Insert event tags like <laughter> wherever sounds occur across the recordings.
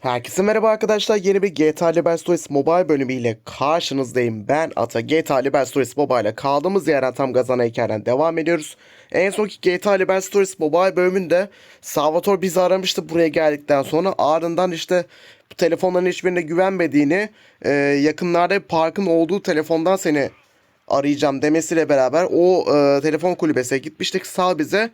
Herkese merhaba arkadaşlar. Yeni bir GTA Liber Stories Mobile bölümüyle karşınızdayım. Ben Ata. GTA Liber Stories Mobile'e kaldığımız yerden tam gazana hikayeden devam ediyoruz. En sonki GTA Liber Stories Mobile bölümünde Salvatore bizi aramıştı buraya geldikten sonra. Ardından işte bu telefonların hiçbirine güvenmediğini, e, yakınlarda parkın olduğu telefondan seni arayacağım demesiyle beraber o e, telefon kulübesine gitmiştik. Sağ bize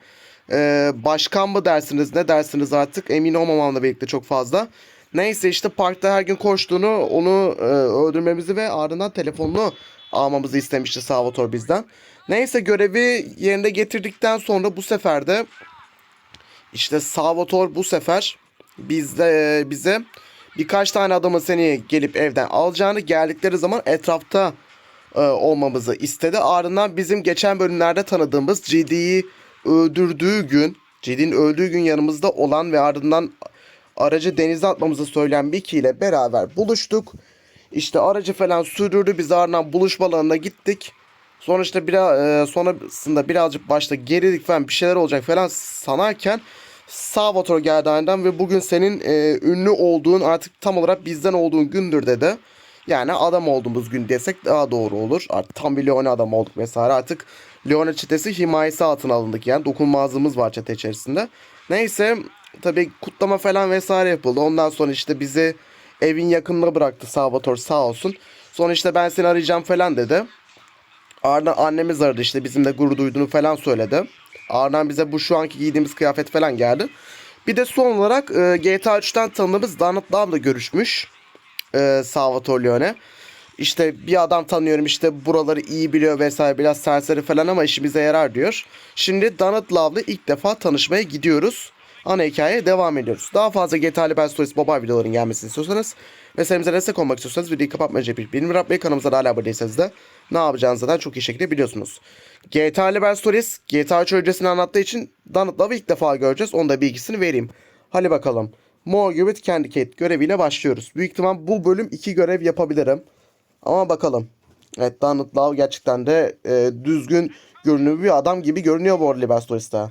e, başkan mı dersiniz ne dersiniz artık emin olmamamla birlikte çok fazla. Neyse işte parkta her gün koştuğunu onu e, öldürmemizi ve ardından telefonunu almamızı istemişti Salvatore bizden. Neyse görevi yerine getirdikten sonra bu sefer de işte Salvatore bu sefer bizde bize birkaç tane adamın seni gelip evden alacağını geldikleri zaman etrafta e, olmamızı istedi. Ardından bizim geçen bölümlerde tanıdığımız GD'yi öldürdüğü gün, GD'nin öldüğü gün yanımızda olan ve ardından aracı denize atmamızı söyleyen Mickey ile beraber buluştuk. İşte aracı falan sürdürdü. Biz ardından buluşma alanına gittik. Sonra işte biraz e, sonrasında birazcık başta gerilik falan bir şeyler olacak falan sanarken Salvatore geldi aniden ve bugün senin e, ünlü olduğun artık tam olarak bizden olduğun gündür dedi. Yani adam olduğumuz gün desek daha doğru olur. Artık tam bir Leone adam olduk vesaire. Artık Leone çetesi himayesi altına alındık yani. Dokunmazlığımız var çete içerisinde. Neyse tabii kutlama falan vesaire yapıldı. Ondan sonra işte bizi evin yakınına bıraktı Salvatore sağ olsun. Sonra işte ben seni arayacağım falan dedi. Ardından annemiz aradı işte bizimle gurur duyduğunu falan söyledi. Ardından bize bu şu anki giydiğimiz kıyafet falan geldi. Bir de son olarak e, GTA 3'ten tanıdığımız Donald Love'la görüşmüş. E, Salvatore Leone. İşte bir adam tanıyorum işte buraları iyi biliyor vesaire biraz serseri falan ama işimize yarar diyor. Şimdi Donald Love'la ilk defa tanışmaya gidiyoruz. Ana hikayeye devam ediyoruz. Daha fazla GTA Liber Stories Mobile videoların gelmesini istiyorsanız ve serimize destek olmak istiyorsanız videoyu kapatmadan önce bir bildirim yapmayı kanalımıza da hala abone de ne yapacağınızı zaten çok iyi şekilde biliyorsunuz. GTA Liber Stories GTA 3 öncesini anlattığı için Donald Love'ı ilk defa göreceğiz. Onun da bilgisini vereyim. Hadi bakalım. Morgue with Candy Kate göreviyle başlıyoruz. Büyük ihtimal bu bölüm iki görev yapabilirim. Ama bakalım. Evet Donald Love gerçekten de e, düzgün görünümlü bir adam gibi görünüyor bu arada Liber Stories'ta.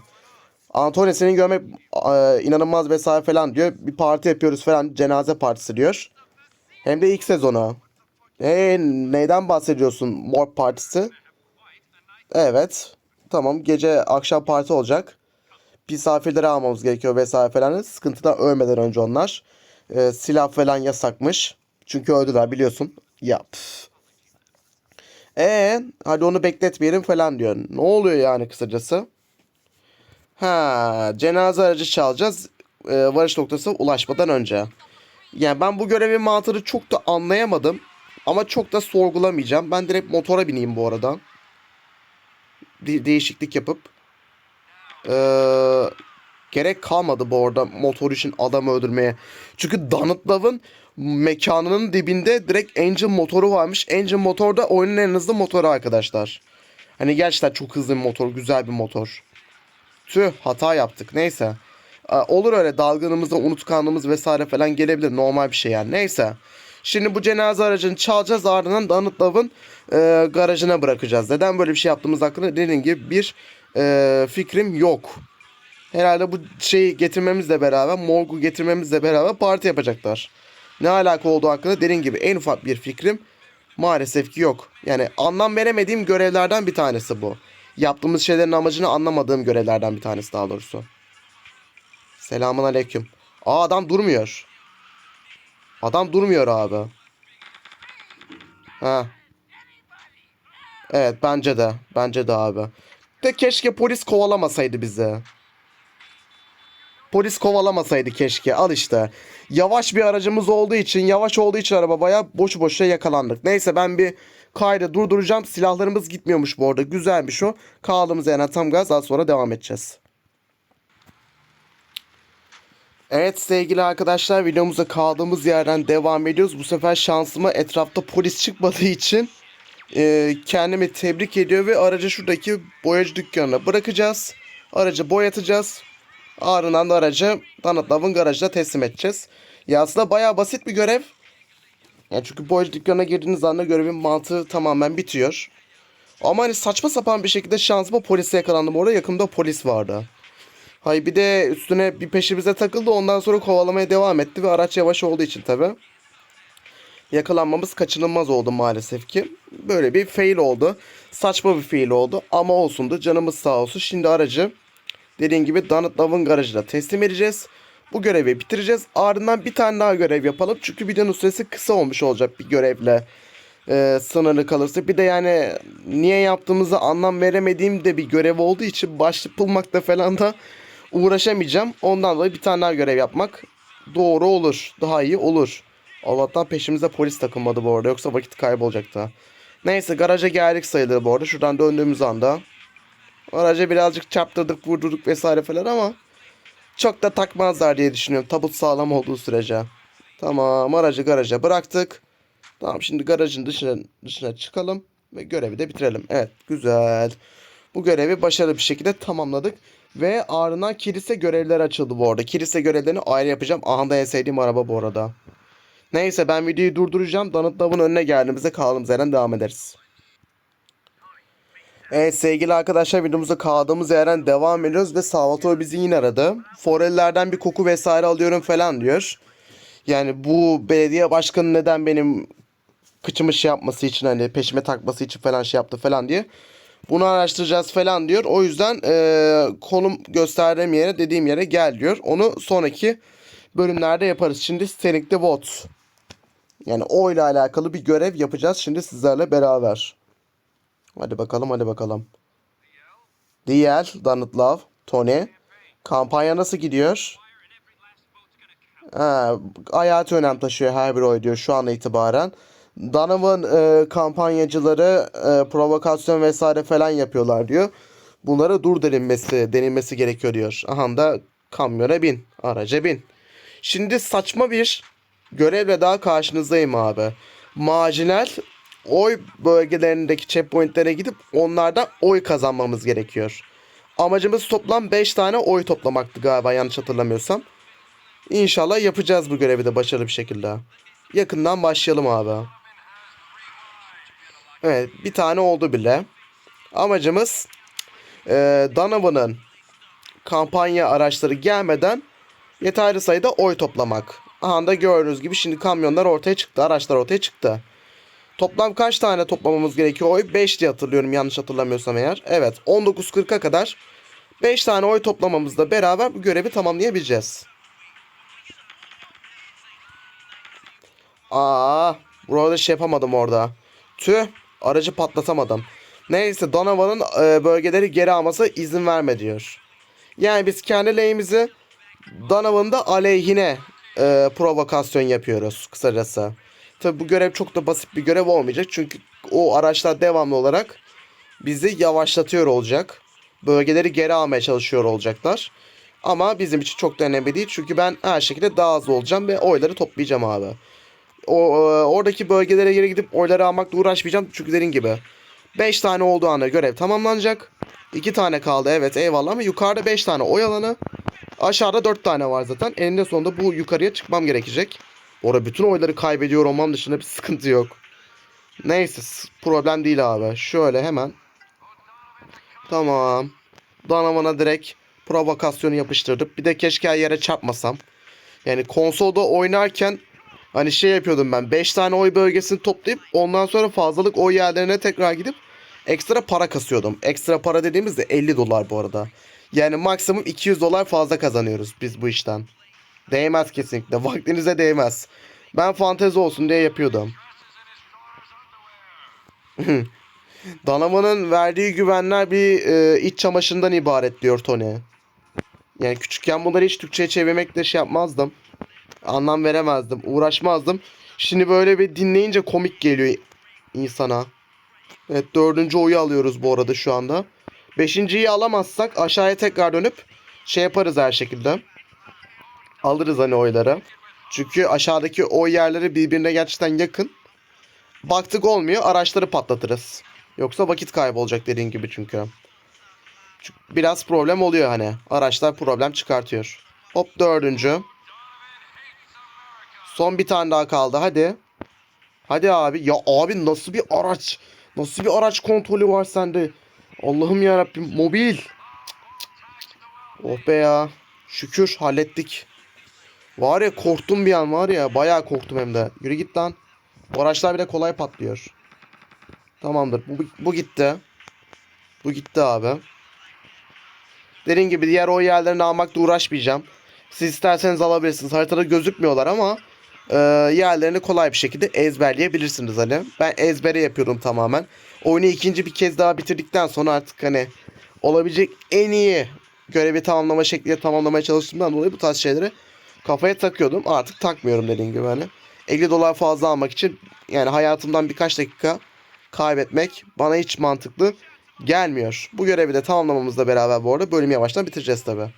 Antonio seni görmek e, inanılmaz vesaire falan diyor. Bir parti yapıyoruz falan cenaze partisi diyor. Hem de ilk sezonu. Eee neyden bahsediyorsun mor partisi? Evet. Tamam gece akşam parti olacak. Misafirleri almamız gerekiyor vesaire falan. Sıkıntıdan ölmeden önce onlar. E, silah falan yasakmış. Çünkü öldüler biliyorsun. Yap. E hadi onu bekletmeyelim falan diyor. Ne oluyor yani kısacası? Ha, cenaze aracı çalacağız. E, varış noktasına ulaşmadan önce. Yani ben bu görevin mantığını çok da anlayamadım. Ama çok da sorgulamayacağım. Ben direkt motora bineyim bu arada. De- değişiklik yapıp. Ee, gerek kalmadı bu arada motor için adamı öldürmeye. Çünkü Donald Love'ın mekanının dibinde direkt Angel motoru varmış. Angel motor da oyunun en hızlı motoru arkadaşlar. Hani gerçekten çok hızlı bir motor, güzel bir motor. Tüh hata yaptık neyse. Olur öyle dalgınlığımızda unutkanlığımız vesaire falan gelebilir normal bir şey yani neyse. Şimdi bu cenaze aracını çalacağız ardından Donald Love'ın e, garajına bırakacağız. Neden böyle bir şey yaptığımız hakkında dediğim gibi bir e, fikrim yok. Herhalde bu şeyi getirmemizle beraber, morgu getirmemizle beraber parti yapacaklar. Ne alaka olduğu hakkında dediğim gibi en ufak bir fikrim maalesef ki yok. Yani anlam veremediğim görevlerden bir tanesi bu. Yaptığımız şeylerin amacını anlamadığım görevlerden bir tanesi daha doğrusu. Selamun aleyküm. Aa adam durmuyor. Adam durmuyor abi. Ha. Evet bence de. Bence de abi. De keşke polis kovalamasaydı bizi. Polis kovalamasaydı keşke. Al işte. Yavaş bir aracımız olduğu için, yavaş olduğu için araba baya boş boşuna yakalandık. Neyse ben bir kaydı durduracağım. Silahlarımız gitmiyormuş bu arada. Güzelmiş o. Kaldığımız yerden tam gaz daha sonra devam edeceğiz. Evet sevgili arkadaşlar videomuza kaldığımız yerden devam ediyoruz. Bu sefer şansıma etrafta polis çıkmadığı için e, kendimi tebrik ediyor ve aracı şuradaki boyacı dükkanına bırakacağız. Aracı boyatacağız. Ardından da aracı Donald Love'ın garajına teslim edeceğiz. Ya aslında bayağı basit bir görev. Yani çünkü boyacı dükkanına girdiğiniz anda görevin mantığı tamamen bitiyor. Ama hani saçma sapan bir şekilde şansıma polise yakalandım. Orada yakında polis vardı. Hay bir de üstüne bir peşimize takıldı ondan sonra kovalamaya devam etti ve araç yavaş olduğu için tabi. Yakalanmamız kaçınılmaz oldu maalesef ki. Böyle bir fail oldu. Saçma bir fail oldu ama olsundu canımız sağ olsun. Şimdi aracı dediğim gibi Donut Love'ın garajına teslim edeceğiz. Bu görevi bitireceğiz. Ardından bir tane daha görev yapalım. Çünkü videonun süresi kısa olmuş olacak bir görevle e, sınırlı kalırsa. Bir de yani niye yaptığımızı anlam veremediğim de bir görev olduğu için başlık bulmakta falan da uğraşamayacağım. Ondan dolayı bir tane daha görev yapmak doğru olur. Daha iyi olur. Allah'tan peşimize polis takılmadı bu arada. Yoksa vakit kaybolacaktı. Neyse garaja geldik sayılır bu arada. Şuradan döndüğümüz anda. Araca birazcık çarptırdık, vurdurduk vesaire falan ama çok da takmazlar diye düşünüyorum. Tabut sağlam olduğu sürece. Tamam aracı garaja bıraktık. Tamam şimdi garajın dışına, dışına çıkalım ve görevi de bitirelim. Evet güzel. Bu görevi başarılı bir şekilde tamamladık. Ve ardından kilise görevleri açıldı bu arada. Kilise görevlerini ayrı yapacağım. Aha da en sevdiğim araba bu arada. Neyse ben videoyu durduracağım. Donut Love'ın önüne geldiğimizde kaldığımız yerden devam ederiz. Evet sevgili arkadaşlar videomuza kaldığımız yerden devam ediyoruz ve Salvatore bizi yine aradı. Forellerden bir koku vesaire alıyorum falan diyor. Yani bu belediye başkanı neden benim kıçımı şey yapması için hani peşime takması için falan şey yaptı falan diye. Bunu araştıracağız falan diyor. O yüzden eee, konum gösterdiğim yere dediğim yere gel diyor. Onu sonraki bölümlerde yaparız. Şimdi Staring'de vote. Yani o ile alakalı bir görev yapacağız şimdi sizlerle beraber. Hadi bakalım hadi bakalım. Donut Love, Tony. Kampanya nasıl gidiyor? Ha, hayatı önem taşıyor her bir oy diyor şu an itibaren. Donovan e, kampanyacıları e, provokasyon vesaire falan yapıyorlar diyor. Bunlara dur denilmesi, denilmesi gerekiyor diyor. Aha da kamyona bin, araca bin. Şimdi saçma bir görevle daha karşınızdayım abi. Marjinal oy bölgelerindeki checkpointlere gidip onlardan oy kazanmamız gerekiyor. Amacımız toplam 5 tane oy toplamaktı galiba yanlış hatırlamıyorsam. İnşallah yapacağız bu görevi de başarılı bir şekilde. Yakından başlayalım abi. Evet bir tane oldu bile. Amacımız e, Donovan'ın kampanya araçları gelmeden yeterli sayıda oy toplamak. Aha da gördüğünüz gibi şimdi kamyonlar ortaya çıktı. Araçlar ortaya çıktı. Toplam kaç tane toplamamız gerekiyor oy? 5 diye hatırlıyorum yanlış hatırlamıyorsam eğer. Evet 19.40'a kadar 5 tane oy toplamamızla beraber bu görevi tamamlayabileceğiz. Aa, burada şey yapamadım orada. Tüh, aracı patlatamadım. Neyse Donovan'ın e, bölgeleri geri alması izin verme diyor. Yani biz kendi lehimizi Donovan'ın da aleyhine e, provokasyon yapıyoruz kısacası. Tabi bu görev çok da basit bir görev olmayacak. Çünkü o araçlar devamlı olarak bizi yavaşlatıyor olacak. Bölgeleri geri almaya çalışıyor olacaklar. Ama bizim için çok da önemli değil. Çünkü ben her şekilde daha hızlı olacağım ve oyları toplayacağım abi. O, e, oradaki bölgelere geri gidip oyları almakla uğraşmayacağım. Çünkü dediğim gibi 5 tane olduğu anda görev tamamlanacak. 2 tane kaldı evet eyvallah ama yukarıda 5 tane oy alanı. Aşağıda 4 tane var zaten. Eninde sonunda bu yukarıya çıkmam gerekecek. Orada bütün oyları kaybediyor olmam dışında bir sıkıntı yok. Neyse problem değil abi. Şöyle hemen. Tamam. Donovan'a direkt provokasyonu yapıştırdık. Bir de keşke yere çarpmasam. Yani konsolda oynarken hani şey yapıyordum ben. 5 tane oy bölgesini toplayıp ondan sonra fazlalık oy yerlerine tekrar gidip ekstra para kasıyordum. Ekstra para dediğimizde 50 dolar bu arada. Yani maksimum 200 dolar fazla kazanıyoruz biz bu işten. Değmez kesinlikle. Vaktinize değmez. Ben fantezi olsun diye yapıyordum. <laughs> Donovan'ın verdiği güvenler bir e, iç çamaşırından ibaret diyor Tony. Yani küçükken bunları hiç Türkçe'ye çevirmekle şey yapmazdım. Anlam veremezdim. Uğraşmazdım. Şimdi böyle bir dinleyince komik geliyor insana. Evet dördüncü oyu alıyoruz bu arada şu anda. Beşinciyi alamazsak aşağıya tekrar dönüp şey yaparız her şekilde. Alırız hani oyları. Çünkü aşağıdaki oy yerleri birbirine gerçekten yakın. Baktık olmuyor araçları patlatırız. Yoksa vakit kaybolacak dediğin gibi çünkü. Çünkü biraz problem oluyor hani. Araçlar problem çıkartıyor. Hop dördüncü. Son bir tane daha kaldı hadi. Hadi abi. Ya abi nasıl bir araç? Nasıl bir araç kontrolü var sende? Allah'ım ya Rabbim mobil. Oh be ya. Şükür hallettik. Var ya korktum bir an var ya. Bayağı korktum hem de. Yürü git lan. Bu araçlar bile kolay patlıyor. Tamamdır. Bu, bu gitti. Bu gitti abi. Dediğim gibi diğer o yerlerini almakla uğraşmayacağım. Siz isterseniz alabilirsiniz. Haritada gözükmüyorlar ama e, yerlerini kolay bir şekilde ezberleyebilirsiniz hani. Ben ezbere yapıyorum tamamen. Oyunu ikinci bir kez daha bitirdikten sonra artık hani olabilecek en iyi görevi tamamlama şekliyle tamamlamaya çalıştığımdan dolayı bu tarz şeyleri kafaya takıyordum. Artık takmıyorum dediğim gibi hani. 50 dolar fazla almak için yani hayatımdan birkaç dakika kaybetmek bana hiç mantıklı gelmiyor. Bu görevi de tamamlamamızla beraber bu arada bölümü yavaştan bitireceğiz tabi.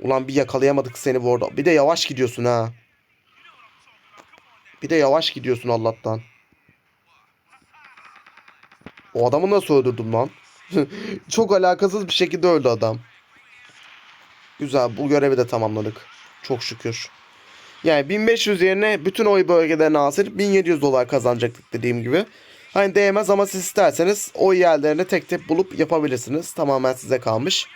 Ulan bir yakalayamadık seni bu arada. Bir de yavaş gidiyorsun ha. Bir de yavaş gidiyorsun Allah'tan. O adamı nasıl öldürdüm lan? <laughs> Çok alakasız bir şekilde öldü adam. Güzel bu görevi de tamamladık. Çok şükür. Yani 1500 yerine bütün oy bölgelerini alsaydık 1700 dolar kazanacaktık dediğim gibi. Hani değmez ama siz isterseniz oy yerlerini tek tek bulup yapabilirsiniz. Tamamen size kalmış.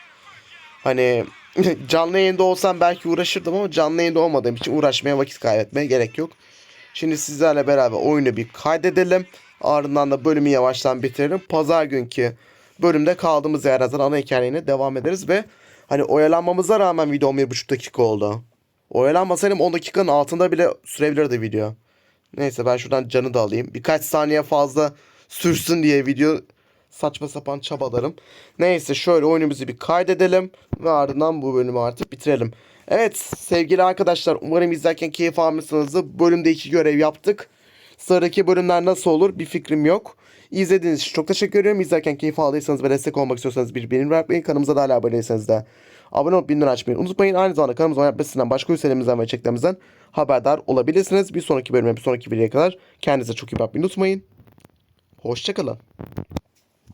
Hani <laughs> canlı yayında olsam belki uğraşırdım ama canlı yayında olmadığım için uğraşmaya vakit kaybetmeye gerek yok. Şimdi sizlerle beraber oyunu bir kaydedelim. Ardından da bölümü yavaştan bitirelim. Pazar günkü bölümde kaldığımız yerden ana hikayene devam ederiz ve hani oyalanmamıza rağmen video 11,5 dakika oldu. Oyalanmasaydım 10 dakikanın altında bile sürebilirdi video. Neyse ben şuradan canı da alayım. Birkaç saniye fazla sürsün diye video saçma sapan çabalarım. Neyse şöyle oyunumuzu bir kaydedelim ve ardından bu bölümü artık bitirelim. Evet sevgili arkadaşlar umarım izlerken keyif almışsınızdır. Bölümde iki görev yaptık. Sıradaki bölümler nasıl olur bir fikrim yok. İzlediğiniz için çok teşekkür ederim. İzlerken keyif aldıysanız ve destek olmak istiyorsanız bir beğeni bırakmayın. Kanalımıza da hala abone de abone olup bildirim açmayı unutmayın. Aynı zamanda kanalımıza yapmasından başka üyelerimizden ve içeriklerimizden haberdar olabilirsiniz. Bir sonraki bölüme bir sonraki videoya kadar kendinize çok iyi bakmayı unutmayın. Hoşçakalın.